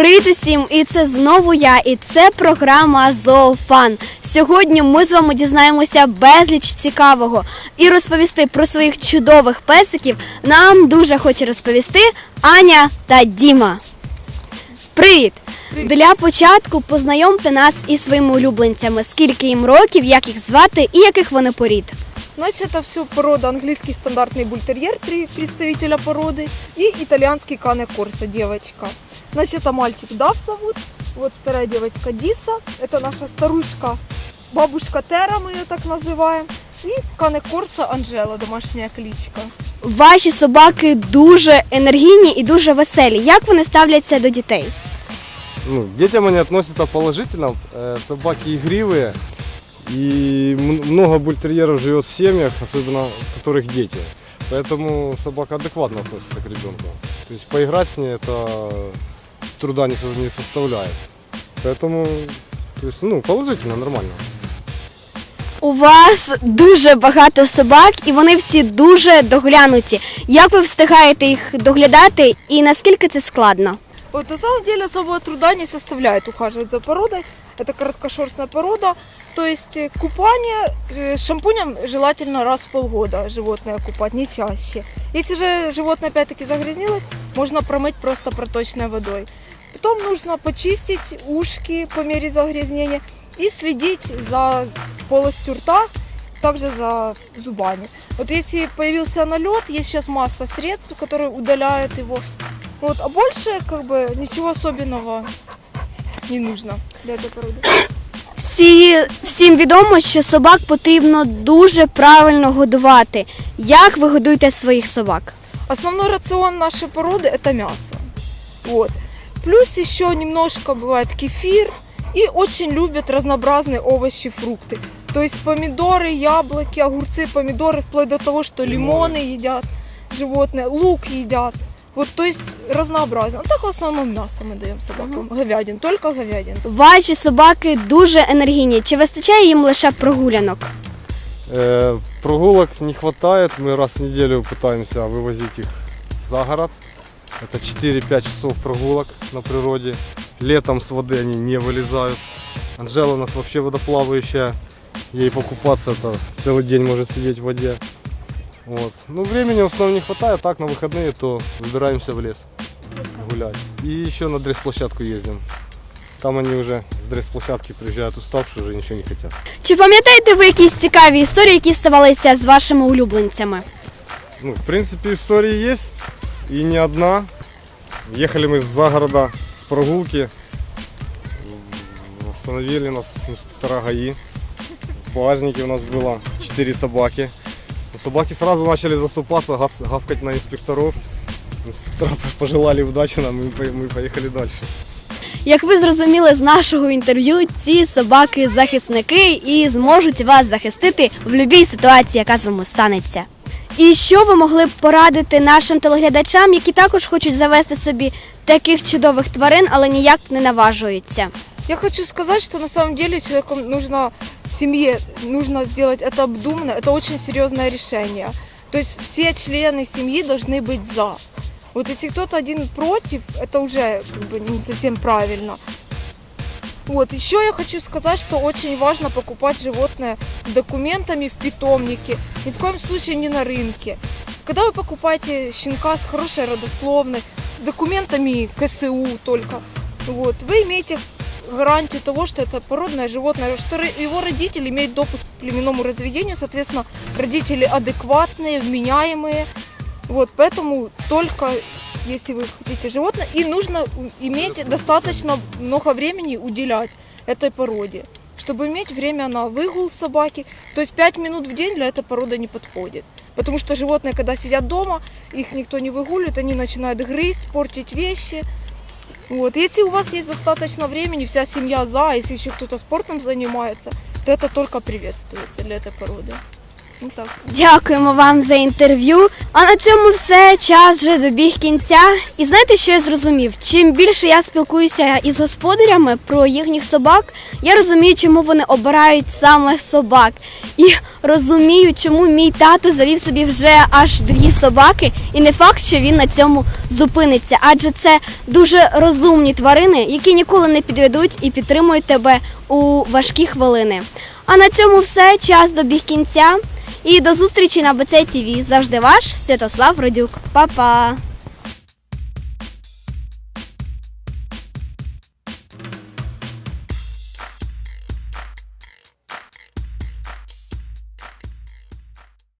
Привіт усім! І це знову я, і це програма Зоофан. Сьогодні ми з вами дізнаємося безліч цікавого і розповісти про своїх чудових песиків нам дуже хоче розповісти Аня та Діма. Привіт! Для початку познайомте нас із своїми улюбленцями, скільки їм років, як їх звати і яких вони порід. Значит, это все порода английский стандартный бультерьер, три представителя породы, и итальянский кане корса, девочка. Значит, это мальчик Дав зовут, вот вторая девочка Диса, это наша старушка, бабушка Тера, мы ее так называем, и кане корса Анжела, домашняя кличка. Ваші собаки дуже енергійні і дуже веселі. Як вони ставляться до дітей? Ну, к детям они относятся положительно. Э, Собаки игривые. И м- много бультерьеров живет в семьях, особенно в которых дети. Поэтому собака адекватно относится к ребенку. То есть поиграть с ней это труда не, со- не составляет. Поэтому, то есть, ну, положительно, нормально. У вас дуже багато собак, і вони всі дуже доглянуті. Як ви встигаєте їх доглядати і наскільки це складно? Вот на самом деле особого труда не составляет ухаживать за породой. Это короткошерстная порода. То есть э, купание э, шампунем желательно раз в полгода животное купать, не чаще. Если же животное опять-таки загрязнилось, можно промыть просто проточной водой. Потом нужно почистить ушки по мере загрязнения и следить за полостью рта, также за зубами. Вот если появился налет, есть сейчас масса средств, которые удаляют его. Вот, а больше как бы ничего особенного не нужно для этой породы. Всі, всім відомо, що собак потрібно дуже правильно годувати. Як ви годуєте своїх собак? Основной рацион нашей породы это мясо. Вот. Плюс еще немножко бывает кефир и очень любят разнообразные овощи, фрукты. То есть помидоры, яблоки, огурцы, помидоры, вплоть до того, что лимоны едят животные, лук едят. Вот, то есть разнообразно. А так в основном мясо мы даем собакам, говядин, только говядин. Ваші собаки дуже енергійні. Чи вистачає їм лише прогулянок? Э, прогулок не хватает. Мы раз в неделю пытаемся вывозить их за город. Это 4-5 часов прогулок на природе. Летом с воды они не вылезают. Анжела у нас вообще водоплавающая. Ей покупаться это целый день может сидеть в воде. Вот. Ну, времени в основном не хватает, так на выходные то выбираемся в лес гулять. И еще на дресс-площадку ездим. Там они уже с дресс-площадки приезжают уставшие, уже ничего не хотят. Чи пам'ятаєте ви якісь цікаві історії, які ставалися з вашими улюбленцями? Ну, в принципе, история есть. И не одна. Ехали мы за города с прогулки. М, Остановили нас инспектора ГАИ. В багажнике у нас было 4 собаки. Ну, Собаки сразу начали заступаться, гав- гавкать на инспекторов. Инспектора пожелали удачи нам, и мы по- мы поехали дальше. Як ви зрозуміли з нашого інтерв'ю, ці собаки захисники і зможуть вас захистити в будь-якій ситуації, яка з вами станеться. І що ви могли б порадити нашим телеглядачам, які також хочуть завести собі таких чудових тварин, але ніяк не наважуються? Я хочу сказать, что на самом деле человеку нужно семье нужно сделать это обдуманно, это очень серьезное решение. То есть все члены семьи должны быть за. Вот если кто-то один против, это уже как бы не совсем правильно. Вот, еще я хочу сказать, что очень важно покупать животное с документами в питомнике, ни в коем случае не на рынке. Когда вы покупаете щенка с хорошей родословной, с документами КСУ только, вот, вы имеете гарантию того, что это породное животное, что ро- его родители имеют допуск к племенному разведению, соответственно, родители адекватные, вменяемые. Вот, поэтому только если вы хотите животное, и нужно у- иметь достаточно много времени уделять этой породе, чтобы иметь время на выгул собаки. То есть 5 минут в день для этой породы не подходит. Потому что животные, когда сидят дома, их никто не выгуливает, они начинают грызть, портить вещи. Вот. Если у вас есть достаточно времени, вся семья за, а если еще кто-то спортом занимается, то это только приветствуется для этой породы. Ну так. Дякуємо вам за інтерв'ю. А на цьому все. Час вже добіг кінця. І знаєте, що я зрозумів? Чим більше я спілкуюся із господарями про їхніх собак, я розумію, чому вони обирають саме собак. І розумію, чому мій тато завів собі вже аж дві собаки, і не факт, що він на цьому зупиниться, адже це дуже розумні тварини, які ніколи не підведуть і підтримують тебе у важкі хвилини. А на цьому все. Час добіг кінця. І до зустрічі на БЦ ТВ. Завжди ваш Святослав Родюк. Па-па!